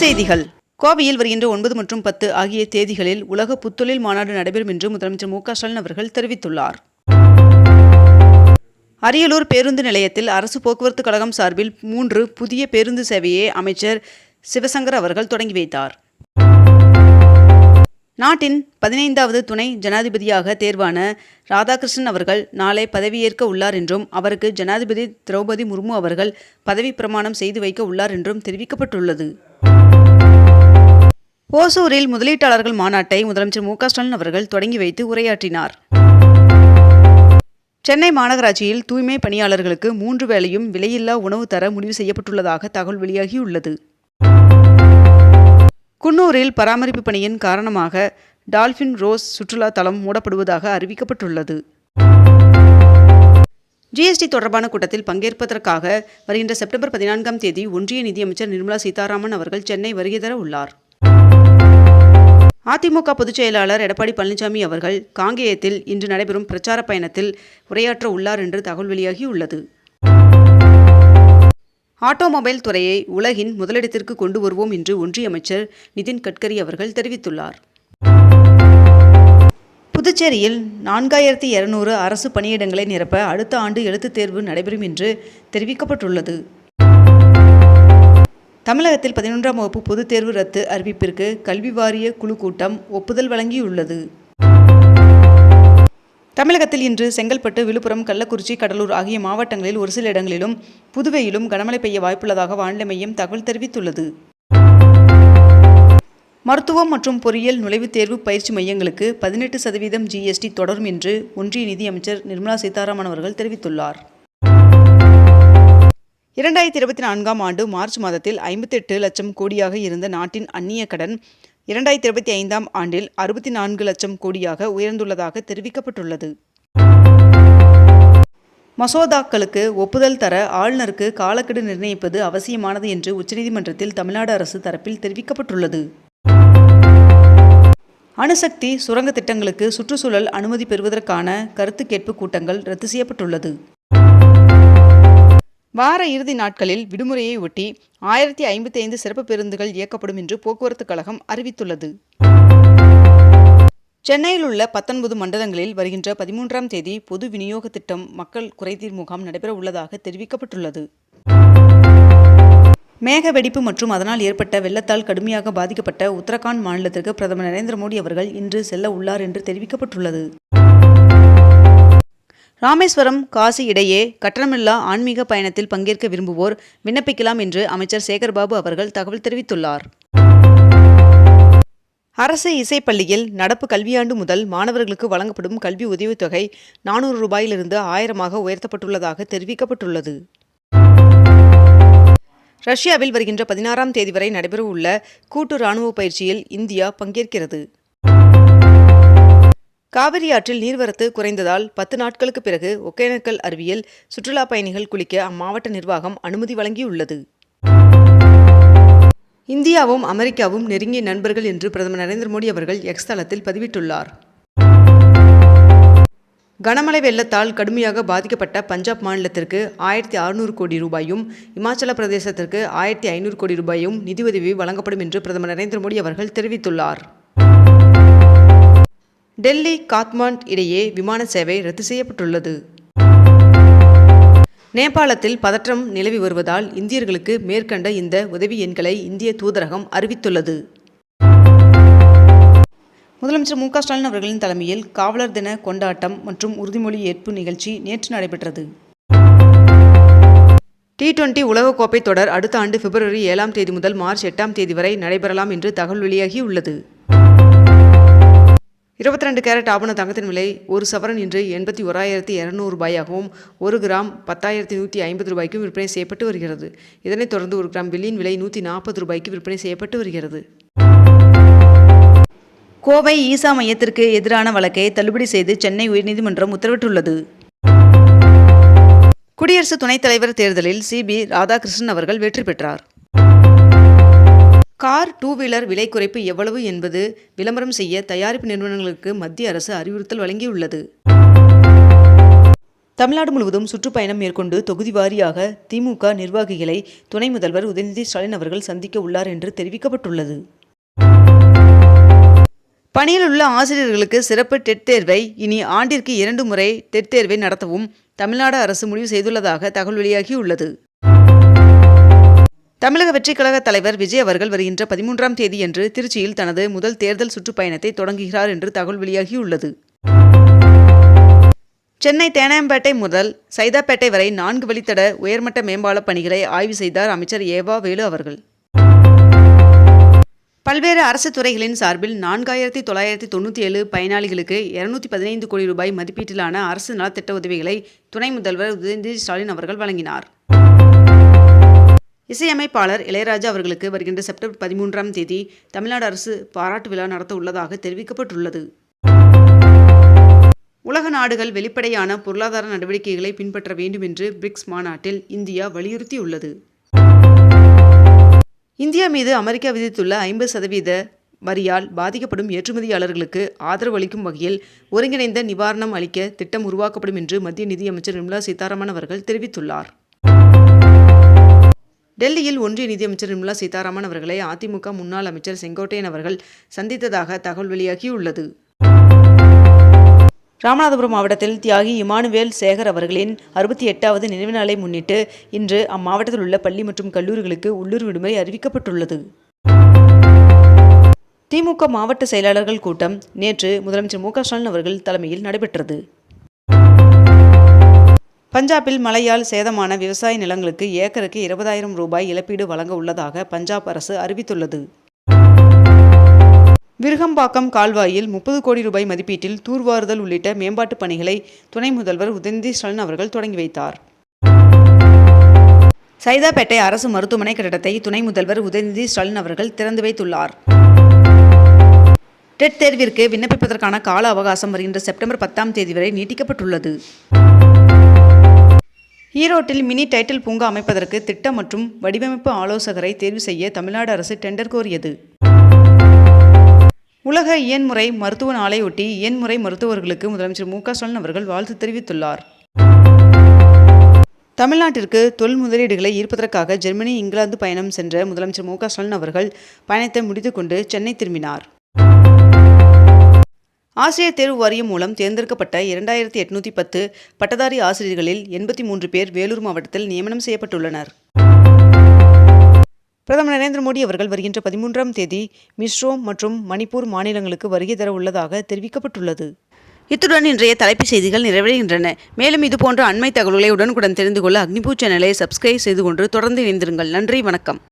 செய்திகள். கோவையில் வருகின்ற ஒன்பது மற்றும் பத்து ஆகிய தேதிகளில் உலக புத்தொழில் மாநாடு நடைபெறும் என்று முதலமைச்சர் மு க ஸ்டாலின் அவர்கள் தெரிவித்துள்ளார். அரியலூர் பேருந்து நிலையத்தில் அரசு போக்குவரத்து கழகம் சார்பில் மூன்று புதிய பேருந்து சேவையை அமைச்சர் சிவசங்கர் அவர்கள் தொடங்கி வைத்தார். நாட்டின் பதினைந்தாவது துணை ஜனாதிபதியாக தேர்வான ராதாகிருஷ்ணன் அவர்கள் நாளை பதவியேற்க உள்ளார் என்றும் அவருக்கு ஜனாதிபதி திரௌபதி முர்மு அவர்கள் பதவி பிரமாணம் செய்து வைக்க உள்ளார் என்றும் தெரிவிக்கப்பட்டுள்ளது. ஓசூரில் முதலீட்டாளர்கள் மாநாட்டை முதலமைச்சர் மு ஸ்டாலின் அவர்கள் தொடங்கி வைத்து உரையாற்றினார். சென்னை மாநகராட்சியில் தூய்மை பணியாளர்களுக்கு மூன்று வேளையும் விலையில்லா உணவு தர முடிவு செய்யப்பட்டுள்ளதாக தகவல் வெளியாகியுள்ளது. குன்னூரில் பராமரிப்பு பணியின் காரணமாக டால்பின் ரோஸ் சுற்றுலா தளம் மூடப்படுவதாக அறிவிக்கப்பட்டுள்ளது. ஜிஎஸ்டி தொடர்பான கூட்டத்தில் பங்கேற்பதற்காக வருகின்ற செப்டம்பர் பதினான்காம் தேதி ஒன்றிய நிதியமைச்சர் நிர்மலா சீதாராமன் அவர்கள் சென்னை வருகை தர உள்ளார். அதிமுக பொதுச் செயலாளர் எடப்பாடி பழனிசாமி அவர்கள் காங்கேயத்தில் இன்று நடைபெறும் பிரச்சார பயணத்தில் உரையாற்ற உள்ளார் என்று தகவல் வெளியாகியுள்ளது ஆட்டோமொபைல் துறையை உலகின் முதலிடத்திற்கு கொண்டு வருவோம் என்று ஒன்றிய அமைச்சர் நிதின் கட்கரி அவர்கள் தெரிவித்துள்ளார். புதுச்சேரியில் நான்காயிரத்தி இருநூறு அரசு பணியிடங்களை நிரப்ப அடுத்த ஆண்டு எழுத்துத் தேர்வு நடைபெறும் என்று தெரிவிக்கப்பட்டுள்ளது. தமிழகத்தில் பதினொன்றாம் வகுப்பு பொதுத் தேர்வு ரத்து அறிவிப்பிற்கு கல்வி வாரிய குழு கூட்டம் ஒப்புதல் வழங்கியுள்ளது. தமிழகத்தில் இன்று செங்கல்பட்டு விழுப்புரம் கள்ளக்குறிச்சி கடலூர் ஆகிய மாவட்டங்களில் ஒரு சில இடங்களிலும் புதுவையிலும் கனமழை பெய்ய வாய்ப்புள்ளதாக வானிலை மையம் தகவல் தெரிவித்துள்ளது. மருத்துவம் மற்றும் பொறியியல் நுழைவுத் தேர்வு பயிற்சி மையங்களுக்கு பதினெட்டு சதவீதம் ஜிஎஸ்டி தொடரும் என்று ஒன்றிய நிதியமைச்சர் நிர்மலா சீதாராமன் அவர்கள் தெரிவித்துள்ளார். இரண்டாயிரத்தி இருபத்தி நான்காம் ஆண்டு மார்ச் மாதத்தில் ஐம்பத்தெட்டு லட்சம் கோடியாக இருந்த நாட்டின் அந்நிய கடன் இரண்டாயிரத்தி இருபத்தி ஐந்தாம் ஆண்டில் அறுபத்தி நான்கு லட்சம் கோடியாக உயர்ந்துள்ளதாக தெரிவிக்கப்பட்டுள்ளது. மசோதாக்களுக்கு ஒப்புதல் தர ஆளுநருக்கு காலக்கெடு நிர்ணயிப்பது அவசியமானது என்று உச்சநீதிமன்றத்தில் தமிழ்நாடு அரசு தரப்பில் தெரிவிக்கப்பட்டுள்ளது. அணுசக்தி சுரங்க திட்டங்களுக்கு சுற்றுச்சூழல் அனுமதி பெறுவதற்கான கருத்து கேட்பு கூட்டங்கள் ரத்து செய்யப்பட்டுள்ளது. வார இறுதி நாட்களில் விடுமுறையை ஒட்டி ஆயிரத்தி ஐம்பத்தி ஐந்து சிறப்பு பேருந்துகள் இயக்கப்படும் என்று போக்குவரத்து கழகம் அறிவித்துள்ளது. சென்னையில் உள்ள பத்தொன்பது மண்டலங்களில் வருகின்ற பதிமூன்றாம் தேதி பொது விநியோக திட்டம் மக்கள் குறைதீர் முகாம் நடைபெற உள்ளதாக தெரிவிக்கப்பட்டுள்ளது. மேக வெடிப்பு மற்றும் அதனால் ஏற்பட்ட வெள்ளத்தால் கடுமையாக பாதிக்கப்பட்ட உத்தரகாண்ட் மாநிலத்திற்கு பிரதமர் நரேந்திர மோடி அவர்கள் இன்று செல்ல உள்ளார் என்று தெரிவிக்கப்பட்டுள்ளது. ராமேஸ்வரம் காசி இடையே கட்டணமில்லா ஆன்மீக பயணத்தில் பங்கேற்க விரும்புவோர் விண்ணப்பிக்கலாம் என்று அமைச்சர் சேகர்பாபு அவர்கள் தகவல் தெரிவித்துள்ளார். அரசு இசைப்பள்ளியில் நடப்பு கல்வியாண்டு முதல் மாணவர்களுக்கு வழங்கப்படும் கல்வி உதவித்தொகை நானூறு ரூபாயிலிருந்து ஆயிரமாக உயர்த்தப்பட்டுள்ளதாக தெரிவிக்கப்பட்டுள்ளது. ரஷ்யாவில் வருகின்ற பதினாறாம் தேதி வரை நடைபெறவுள்ள கூட்டு ராணுவ பயிற்சியில் இந்தியா பங்கேற்கிறது. காவிரி ஆற்றில் நீர்வரத்து குறைந்ததால் பத்து நாட்களுக்கு பிறகு ஒகேனக்கல் அருவியில் சுற்றுலா பயணிகள் குளிக்க அம்மாவட்ட நிர்வாகம் அனுமதி வழங்கியுள்ளது. இந்தியாவும் அமெரிக்காவும் நெருங்கிய நண்பர்கள் என்று பிரதமர் நரேந்திர மோடி அவர்கள் எக்ஸ் தளத்தில் பதிவிட்டுள்ளார். கனமழை வெள்ளத்தால் கடுமையாக பாதிக்கப்பட்ட பஞ்சாப் மாநிலத்திற்கு ஆயிரத்தி அறுநூறு கோடி ரூபாயும் இமாச்சல பிரதேசத்திற்கு ஆயிரத்தி ஐநூறு கோடி ரூபாயும் நிதியுதவி வழங்கப்படும் என்று பிரதமர் நரேந்திர மோடி அவர்கள் தெரிவித்துள்ளார். டெல்லி காத்மாண்ட் இடையே விமான சேவை ரத்து செய்யப்பட்டுள்ளது. நேபாளத்தில் பதற்றம் நிலவி வருவதால் இந்தியர்களுக்கு மேற்கண்ட இந்த உதவி எண்களை இந்திய தூதரகம் அறிவித்துள்ளது. முதலமைச்சர் மு க ஸ்டாலின் அவர்களின் தலைமையில் காவலர் தின கொண்டாட்டம் மற்றும் உறுதிமொழி ஏற்பு நிகழ்ச்சி நேற்று நடைபெற்றது. டி டுவெண்டி உலகக்கோப்பை தொடர் அடுத்த ஆண்டு பிப்ரவரி ஏழாம் தேதி முதல் மார்ச் எட்டாம் தேதி வரை நடைபெறலாம் என்று தகவல் வெளியாகியுள்ளது. இருபத்தி ரெண்டு கேரட் ஆபண தங்கத்தின் விலை ஒரு சவரன் இன்று எண்பத்தி ஓராயிரத்தி இரநூறு ரூபாயாகவும் ஒரு கிராம் பத்தாயிரத்தி நூற்றி ஐம்பது ரூபாய்க்கும் விற்பனை செய்யப்பட்டு வருகிறது. இதனைத் தொடர்ந்து ஒரு கிராம் வெள்ளியின் விலை நூற்றி நாற்பது ரூபாய்க்கு விற்பனை செய்யப்பட்டு வருகிறது. கோவை ஈசா மையத்திற்கு எதிரான வழக்கை தள்ளுபடி செய்து சென்னை உயர்நீதிமன்றம் உத்தரவிட்டுள்ளது. குடியரசு துணைத் தலைவர் தேர்தலில் சிபி ராதாகிருஷ்ணன் அவர்கள் வெற்றி பெற்றார். கார் டூ வீலர் விலை குறைப்பு எவ்வளவு என்பது விளம்பரம் செய்ய தயாரிப்பு நிறுவனங்களுக்கு மத்திய அரசு அறிவுறுத்தல் வழங்கியுள்ளது. தமிழ்நாடு முழுவதும் சுற்றுப்பயணம் மேற்கொண்டு தொகுதி வாரியாக திமுக நிர்வாகிகளை துணை முதல்வர் உதயநிதி ஸ்டாலின் அவர்கள் சந்திக்க உள்ளார் என்று தெரிவிக்கப்பட்டுள்ளது. பணியில் உள்ள ஆசிரியர்களுக்கு சிறப்பு டெட் தேர்வை இனி ஆண்டிற்கு இரண்டு முறை டெட் தேர்வை நடத்தவும் தமிழ்நாடு அரசு முடிவு செய்துள்ளதாக தகவல் வெளியாகியுள்ளது. தமிழக வெற்றிக் கழக தலைவர் விஜய் அவர்கள் வருகின்ற பதிமூன்றாம் தேதியன்று திருச்சியில் தனது முதல் தேர்தல் சுற்றுப்பயணத்தை தொடங்குகிறார் என்று தகவல் வெளியாகியுள்ளது. சென்னை தேனாம்பேட்டை முதல் சைதாப்பேட்டை வரை நான்கு வழித்தட உயர்மட்ட மேம்பால பணிகளை ஆய்வு செய்தார் அமைச்சர் ஏவா வேலு அவர்கள். பல்வேறு அரசு துறைகளின் சார்பில் நான்காயிரத்தி தொள்ளாயிரத்தி தொண்ணூற்றி ஏழு பயனாளிகளுக்கு இருநூத்தி பதினைந்து கோடி ரூபாய் மதிப்பீட்டிலான அரசு நலத்திட்ட உதவிகளை துணை முதல்வர் உதயநிதி ஸ்டாலின் அவர்கள் வழங்கினார். இசையமைப்பாளர் இளையராஜா அவர்களுக்கு வருகின்ற செப்டம்பர் பதிமூன்றாம் தேதி தமிழ்நாடு அரசு பாராட்டு விழா நடத்த உள்ளதாக தெரிவிக்கப்பட்டுள்ளது. உலக நாடுகள் வெளிப்படையான பொருளாதார நடவடிக்கைகளை பின்பற்ற வேண்டும் என்று பிரிக்ஸ் மாநாட்டில் இந்தியா வலியுறுத்தியுள்ளது. இந்தியா மீது அமெரிக்கா விதித்துள்ள ஐம்பது சதவீத வரியால் பாதிக்கப்படும் ஏற்றுமதியாளர்களுக்கு ஆதரவு அளிக்கும் வகையில் ஒருங்கிணைந்த நிவாரணம் அளிக்க திட்டம் உருவாக்கப்படும் என்று மத்திய நிதியமைச்சர் நிர்மலா சீதாராமன் அவர்கள் தெரிவித்துள்ளார். டெல்லியில் ஒன்றிய நிதியமைச்சர் நிர்மலா சீதாராமன் அவர்களை அதிமுக முன்னாள் அமைச்சர் செங்கோட்டையன் அவர்கள் சந்தித்ததாக தகவல் வெளியாகியுள்ளது. ராமநாதபுரம் மாவட்டத்தில் தியாகி இமானுவேல் சேகர் அவர்களின் அறுபத்தி எட்டாவது நினைவு நாளை முன்னிட்டு இன்று அம்மாவட்டத்தில் உள்ள பள்ளி மற்றும் கல்லூரிகளுக்கு உள்ளூர் விடுமுறை அறிவிக்கப்பட்டுள்ளது. திமுக மாவட்ட செயலாளர்கள் கூட்டம் நேற்று முதலமைச்சர் மு க ஸ்டாலின் அவர்கள் தலைமையில் நடைபெற்றது. பஞ்சாபில் மழையால் சேதமான விவசாய நிலங்களுக்கு ஏக்கருக்கு இருபதாயிரம் ரூபாய் இழப்பீடு வழங்க உள்ளதாக பஞ்சாப் அரசு அறிவித்துள்ளது. விருகம்பாக்கம் கால்வாயில் முப்பது கோடி ரூபாய் மதிப்பீட்டில் தூர்வாறுதல் உள்ளிட்ட மேம்பாட்டுப் பணிகளை துணை முதல்வர் உதயநிதி ஸ்டாலின் அவர்கள் தொடங்கி வைத்தார். சைதாப்பேட்டை அரசு மருத்துவமனை கட்டடத்தை துணை முதல்வர் உதயநிதி ஸ்டாலின் அவர்கள் திறந்து வைத்துள்ளார். டெட் தேர்விற்கு விண்ணப்பிப்பதற்கான கால அவகாசம் வருகின்ற செப்டம்பர் பத்தாம் தேதி வரை நீட்டிக்கப்பட்டுள்ளது. ஈரோட்டில் மினி டைட்டில் பூங்கா அமைப்பதற்கு திட்டம் மற்றும் வடிவமைப்பு ஆலோசகரை தேர்வு செய்ய தமிழ்நாடு அரசு டெண்டர் கோரியது. உலக இயன்முறை மருத்துவ நாளையொட்டி இயன்முறை மருத்துவர்களுக்கு முதலமைச்சர் மு க ஸ்டாலின் அவர்கள் வாழ்த்து தெரிவித்துள்ளார். தமிழ்நாட்டிற்கு தொழில் முதலீடுகளை ஈர்ப்பதற்காக ஜெர்மனி இங்கிலாந்து பயணம் சென்ற முதலமைச்சர் மு க ஸ்டாலின் அவர்கள் பயணத்தை முடித்துக்கொண்டு சென்னை திரும்பினார். ஆசிரியர் தேர்வு வாரியம் மூலம் தேர்ந்தெடுக்கப்பட்ட இரண்டாயிரத்தி எட்நூற்றி பத்து பட்டதாரி ஆசிரியர்களில் எண்பத்தி மூன்று பேர் வேலூர் மாவட்டத்தில் நியமனம் செய்யப்பட்டுள்ளனர். பிரதமர் நரேந்திர மோடி அவர்கள் வருகின்ற பதிமூன்றாம் தேதி மிஸ்ரோ மற்றும் மணிப்பூர் மாநிலங்களுக்கு வருகை தர உள்ளதாக தெரிவிக்கப்பட்டுள்ளது. இத்துடன் இன்றைய தலைப்புச் செய்திகள் நிறைவடைகின்றன. மேலும் இதுபோன்ற அண்மை தகவல்களை உடனுக்குடன் தெரிந்து கொள்ள அக்னிபூ சேனலை சப்ஸ்கிரைப் செய்து கொண்டு தொடர்ந்து இணைந்திருங்கள். நன்றி வணக்கம்.